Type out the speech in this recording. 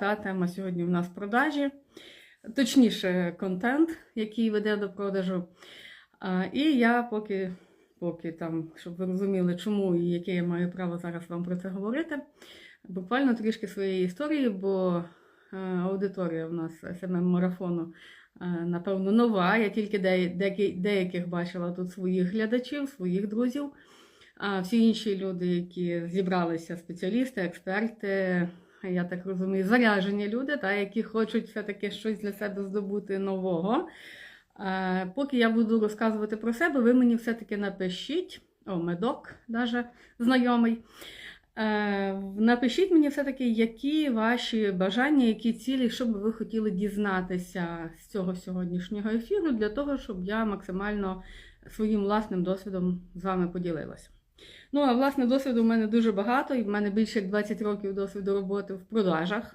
Та тема сьогодні в нас продажі, точніше, контент, який веде до продажу. І я поки, поки там, щоб ви розуміли, чому і яке я маю право зараз вам про це говорити, буквально трішки своєї історії, бо е, аудиторія в нас смм марафону напевно, нова. Я тільки деяких бачила тут своїх глядачів, своїх друзів. А всі інші люди, які зібралися, спеціалісти, експерти, я так розумію, заряжені люди, та, які хочуть все-таки щось для себе здобути нового. Е, Поки я буду розказувати про себе, ви мені все-таки напишіть, о, медок, даже знайомий. Е, Напишіть мені все-таки, які ваші бажання, які цілі, що би ви хотіли дізнатися з цього сьогоднішнього ефіру, для того, щоб я максимально своїм власним досвідом з вами поділилася. Ну, а власне досвіду в мене дуже багато, і в мене більше як 20 років досвіду роботи в продажах.